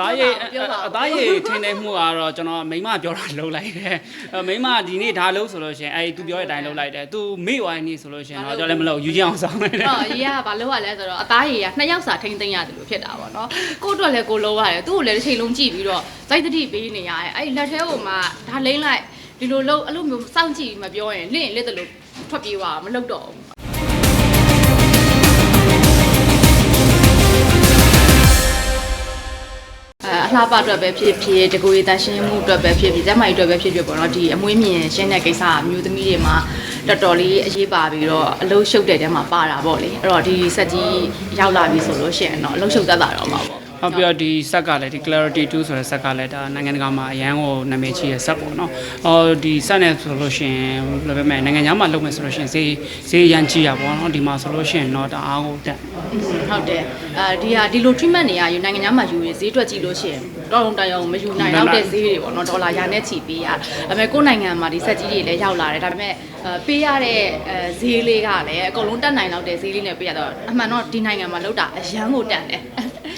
သားရိတ်ပြောပါဦးအသားရိတ်ထင်းနေမှုကတော့ကျွန်တော်မိမပြောတာလုံးလိုက်တယ်အဲမိမဒီနေ့ဒါလုံးဆိုလို့ရှရင်အဲသူပြောတဲ့အတိုင်းလုံးလိုက်တယ်သူမေ့ဝိုင်းနေဆိုလို့ရှရင်တော့ကျွန်တော်လည်းမလုပ်ယူကြည့်အောင်ဆောင်လိုက်တယ်တော့ရေးကဘာလို့ရလဲဆိုတော့အသားရည်ကနှစ်ယောက်စာထိမ့်သိမ့်ရတယ်လို့ဖြစ်တာပေါ့နော်ကို့အတွက်လည်းကိုလုံးရတယ်သူ့ကိုလည်းတစ်ချိန်လုံးကြည့်ပြီးတော့စိုက်တတိပေးနေရတယ်အဲ့ဒီလက်ထဲကိုမှဒါလိမ့်လိုက်ဒီလိုလုံးအဲ့လိုမျိုးစောင့်ကြည့်မပြောရင်လင့်ရင်လစ်တယ်လို့ထွက်ပြေးသွားမလုပ်တော့ဘူး လှပအတွက်ပဲဖြစ်ဖြစ်တကူရည်တန်ရှင်းမှုအတွက်ပဲဖြစ်ဖြစ်ကျန်းမာရေးအတွက်ပဲဖြစ်ဖြစ်ပေါ့နော်ဒီအမွေးမြင်ရှင်းတဲ့ကိစ္စအမျိုးသမီးတွေမှာတော်တော်လေးအရေးပါပြီးတော့အလုံးရှုပ်တဲ့တဲမှာပါတာပေါ့လေအဲ့တော့ဒီဆက်ကြီးရောက်လာပြီဆိုလို့ရှိရင်တော့အလုံးရှုပ်တတ်တာတော့မှာပေါ့ ဟုတ်ပြီးတော့ဒီဆက်ကလည်းဒီ clarity 2ဆိုတဲ့ဆက်ကလည်းဒါနိုင်ငံတကာမှာအရန်ကိုနာမည်ကြီးရဲ့ဆက်ပေါ့နော်။အော်ဒီဆက်နဲ့ဆိုလို့ရှိရင်ဘယ်လိုပဲမဲ့နိုင်ငံခြားမှာလုပ်မယ်ဆိုလို့ရှိရင်ဈေးဈေးရန်ကြီးရပါတော့။ဒီမှာဆိုလို့ရှိရင်တော့ဒါအားကိုတက်ဟုတ်တယ်အဲဒီဟာဒီလို treatment တွေရယူနိုင်ငံခြားမှာယူရင်ဈေးတွက်ကြည့်လို့ရှိရင် တော်တော်တိုင်အောင်မယူနိုင်တော့တဲ့ဈေးတွေပေါ့နော်ဒေါ်လာရာနဲ့ချီပေးရဒါပေမဲ့ကိုယ့်နိုင်ငံမှာဒီဆက်ကြီးတွေလည်းရောက်လာတယ်ဒါပေမဲ့အဲပေးရတဲ့အဲဈေးလေးကလည်းအကုန်လုံးတက်နိုင်တော့တဲ့ဈေးလေးနဲ့ပေးရတော့အမှန်တော့ဒီနိုင်ငံမှာလောက်တာအရန်ကိုတန်တယ်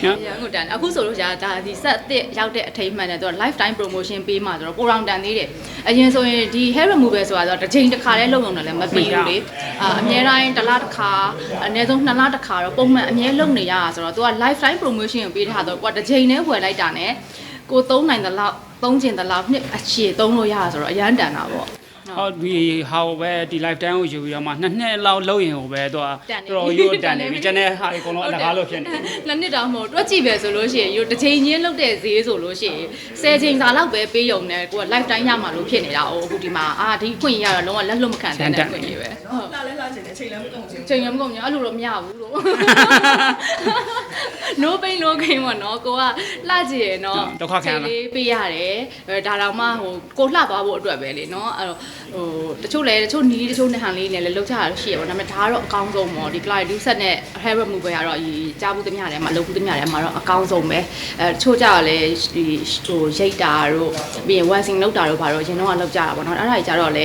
အရန်ကိုတန်တယ်အခုဆိုလို့ရှာဒါဒီဆက်အစ်စ်ရောက်တဲ့အထိမ်းအမှန်နဲ့သူက lifetime promotion ပေးမှာဆိုတော့ပိုတောင်တန်သေးတယ်အရင်ဆိုရင်ဒီ hair removal ဆိုတာတော့တစ်ချိန်တစ်ခါတည်းလုပ်အောင်လည်းမပြီးဘူးလေအာအများတိုင်းတစ်လားတစ်ခါအနည်းဆုံးနှစ်လားတစ်ခါတော့ပုံမှန်အများလုပ်နေရတာဆိုတော့ तू က lifetime promotion ကိုပေးထားတော့ကိုကတစ်ချိန်တည်းဝယ်လိုက်တာ ਨੇ ကိုသုံးနိုင်သလောက်သုံးကျင်သလောက်နှစ်အချေသုံးလို့ရတာဆိုတော့အရန်တန်တာပေါ့။ ဟောဒီဟာကိုပဲဒီ lifetime ကိုယူပြီးတော့မှနှစ်နှစ်လောက်လုပ်ရင်ကိုပဲသူကတန်နေတော်တော်ရိုးတန်နေပြီ။ကျန်တဲ့ဟာတွေအကုန်လုံးအလကားလို့ဖြစ်နေတယ်နှစ်နှစ်တောင်မဟုတ်တွက်ကြည့်ပဲဆိုလို့ရှိရင်ယူတစ်ချိန်ချင်းလုပ်တဲ့ဈေးဆိုလို့ရှိရင်10ချိန်စာလောက်ပဲပေးရုံနဲ့ကိုက lifetime ရမှာလို့ဖြစ်နေတာ哦အခုဒီမှာအာဒီခွင့်ရတော့လုံးဝလက်လွတ်မခံတဲ့ခွင့်ရပဲဟုတ်လာလဲလာချင်တယ်ချိန်လည်းမကုန်ချင်ချိန်ရမကုန်ညအဲ့လိုတော့မရဘူးလို့ no pain no gain ပေါ့နော်ကိုကလှကြည့်ရနော်ဒုက္ခခံရလားချိန်လေးပေးရတယ်အဲဒါတော့မှဟိုကိုလှသွားဖို့အတွက်ပဲလေနော်အဲ့တော့ ဟိုတချို့လဲတချို့နီးတချို့နဲ့ဟန်လေးနဲ့လည်းလောက်ကြရလို့ရှိရပါတော့ဒါပေမဲ့ဒါကတော့အကောင်းဆုံးပေါ့ဒီ clarity set နဲ့ hair removal ကတော့ဒီကြားဘူးသမျှထဲမှာလုပ်ဘူးသမျှထဲမှာတော့အကောင်းဆုံးပဲအဲတချို့ကြတော့လဲဒီဟိုရိတ်တာတို့ပြီးရင် waxing လုပ်တာတို့ဘာလို့ရင်တော့လောက်ကြတာပေါ့နော်အဲ့ဒါကြီးကြတော့လဲ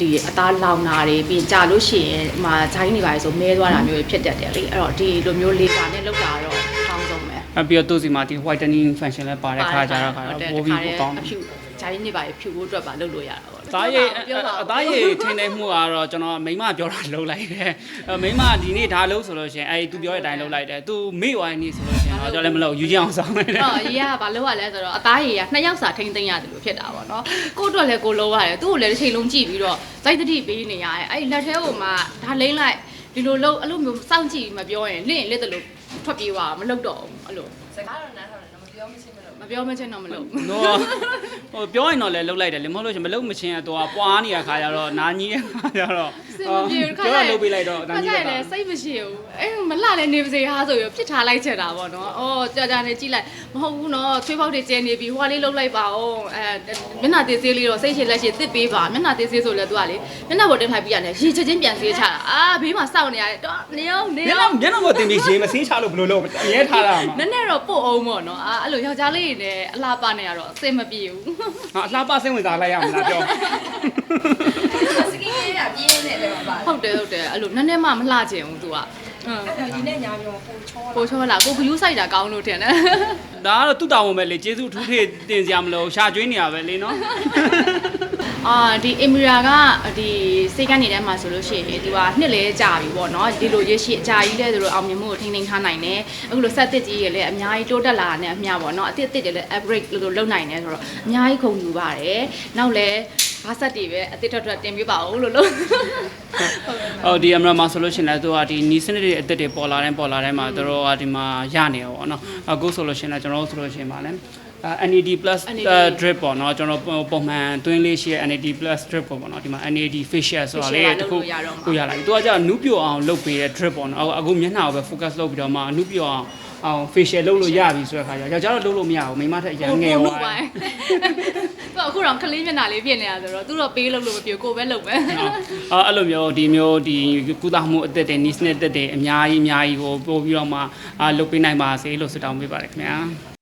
ဒီအသားလောင်တာတွေပြီးရင်ကြာလို့ရှိရင်ဟိုမှာဂျိုင်းနေပါလေဆိုမဲသွားတာမျိုးတွေဖြစ်တတ်တယ်လေအဲ့တော့ဒီလိုမျိုးလေစာနဲ့လုပ်တာတော့အကောင်းဆုံးပဲ။အပြီးတော့သူ့စီမှာဒီ whitening function လည်းပါတဲ့ခါကြတော့ခါဟုတ်တယ်ပိုပြီးပိုကောင်းအဖြူ ဂျိုင်းနေပါလေဖြူဖို့အတွက်ပါလုပ်လို့ရတာပေါ့သားရိတ်ပြောပါအဦးသားရိတ်ထင်းနေမှုကတော့ကျွန်တော်မိမပြောတာလုံးလိုက်တယ်အဲမိမဒီနေ့ဒါလုံးဆိုလို့ရှရင်အဲသူပြောတဲ့အတိုင်းလုံးလိုက်တယ်သူမေ့ဝိုင်းနေဆိုလို့ရှရင်တော့ကျွန်တော်လည်းမလုပ်ယူကြည့်အောင်ဆောင်လိုက်တယ်တော့ရေးကဘာလို့ရလဲဆိုတော့အသားရည်ကနှစ်ယောက်စာထိမ့်သိမ့်ရတယ်လို့ဖြစ်တာပေါ့နော်ကို့အတွက်လည်းကိုလုံးရတယ်သူ့ကိုလည်းတစ်ချိန်လုံးကြည့်ပြီးတော့စိုက်တတိပေးနေရတယ်အဲ့ဒီလက်ထဲကိုမှဒါလိမ့်လိုက်ဒီလိုလုံးအဲ့လိုမျိုးစောင့်ကြည့်မပြောရင်လင့်ရင်လစ်တယ်လို့ထွက်ပြေးသွားမလုပ်တော့ဘူးအဲ့လိုစကားတော့နားထောင်တယ်မပြောမချင်းမလို့မပြောမချင်းတော့မလုပ်ဘူးတော့ ဟိုပြောရင်တော့လည်းလုံးလိုက်တယ်လေမဟုတ်လို့ရှရင်မလုံးမချင်းတော့ပွားနေတဲ့ခါကျတော့နာကြီးရဲ့ခါကျတော့ စင်မပြေဘူးပြောတော့လုံးပေးလိုက်တော့နာခါကြီးကြကရင်လည်းစိတ်မရှိဘူးအဲမလှလည်းနေပါစေဟာဆိုပြီးဖြစ်ထားလိုက်ချက်တာပေါ့နော်။အော်ကြာကြာနဲ့ကြည့်လိုက်မဟုတ်ဘူးနော်ချွေးပေါက်တွေကျဲနေပြီဟိုကလေးလှုပ်လိုက်ပါအောင်အဲမျက်နှာသေးသေးလေးတော့စိတ်ရှည်လက်ရှည်တစ်ပေးပါမျက်နှာသေးသေးဆိုလည်းသူကလေမျက်နှာပေါ်တင်ထိုက်ပြီးရတယ်ရေချက်ချင်းပြန်ဆေးချတာအာဘေးမှာစောင့်နေရတယ်တော့နေအောင်နေမျက်နှာအောင် မျက်နှာပေါ်တင်ပြီးရေမစင်းချလို့ဘယ်လိုလုပ်အမြဲထားတာမှာနည်းနည်းတော့ပို့အောင်ပေါ့နော်အာအဲ့လိုယောက်ျားလေးတွေနဲ့အလားပါနေရတော့အဆင်မပြေဘူးဟာအလှပစိတ်ဝင်စားလိုက်ရမလားပြောစက င်းရေးတာပြင်းနေတယ်ပါပါဟုတ်တယ်ဟုတ်တယ်အဲ့လိုနည်းနည်းမှမလှချင်ဘူးသူကဟမ်အဲ့ဒီနဲ့ညာပြောပိုချောပိုချောလာကိုဂယူးဆိုင်တာကောင်းလို့ထင်တယ်ဒါကတော့သူ့တောင်းဝင်ပဲလေကျေးဇူးထူးထေတင်စရာမလိုရှာကျွေးနေရပဲလေနော်အာဒီအမီရာကဒီစိတ်ကနေထဲမှာဆိုလို့ရှိရင်သူကနှစ်လဲကြာပြီပေါ့နော်ဒီလိုရရှိအကြာကြီးလဲသူတို့အောင်မြင်မှုကိုထိန်းသိမ်းထားနိုင်တယ်အခုလိုဆက်တစ်ကြီးရလည်းအများကြီးတိုးတက်လာတဲ့အမျှပေါ့နော်အတစ်အတစ်တွေလည်း upgrade လို့လုပ်နိုင်တယ်ဆိုတော့အများကြီးခုံယူပါတယ်နောက်လဲ ဘာဆက်တွေပဲအတစ်ထွက်ထွက်တင်ပြပါဦးလို့လို့ဟောဒီအမရမှာဆိုလို့ရှိရင်လည်းသူကဒီနီးစနစ်တွေအသက်တွေပေါ်လာတဲ့ပေါ်လာတဲ့မှာသူတို့ကဒီမှာရနေရောပေါ့နော်အခုဆိုလို့ရှိရင်လည်းကျွန်တော်တို့ဆိုလို့ရှိရင်ပါလဲအဲ NAD plus NAD drip ပေါ့နော်ကျွန်တော်ပုံမှန်သွင်းလေးရှိရဲ့ NAD plus drip ပေါ့နော်ဒီမှာ NAD facial ဆိုတာလေ facial တခုလုပ်လို့ရတော့မှာကိုရလာပြီသူကကြာနုပြိုအောင်လုပ်ပေးတဲ့ drip ပေါ့နော်အခုမျက်နှာကိုပဲ focus လုပ်ပြီးတော့မှနုပြိုအောင် အောင် facial လုပ်လို့ရပြီဆိုတဲ့ခါကျယောက်ျားတော့လုပ်လို့မရဘူးမိန်းမထက်အရင်ငယ်ဟိုသွားတယ်သူကအခုတော့ကလေးမျက်နှာလေးဖြစ်နေတာဆိုတော့သူတော့ပေးလို့လို့မပြောကိုပဲလုပ်မယ်အော်အဲ့လိုမျိုးဒီမျိုးဒီကုသမှုအသက်တွေနီးစနစ်အသက်တွေအများကြီးအများကြီးကိုပို့ပြီးတော့မှအာလုပ်ပေးနိုင်ပါစေလို့ဆုတောင်းပေးပါတယ်ခင်ဗျာ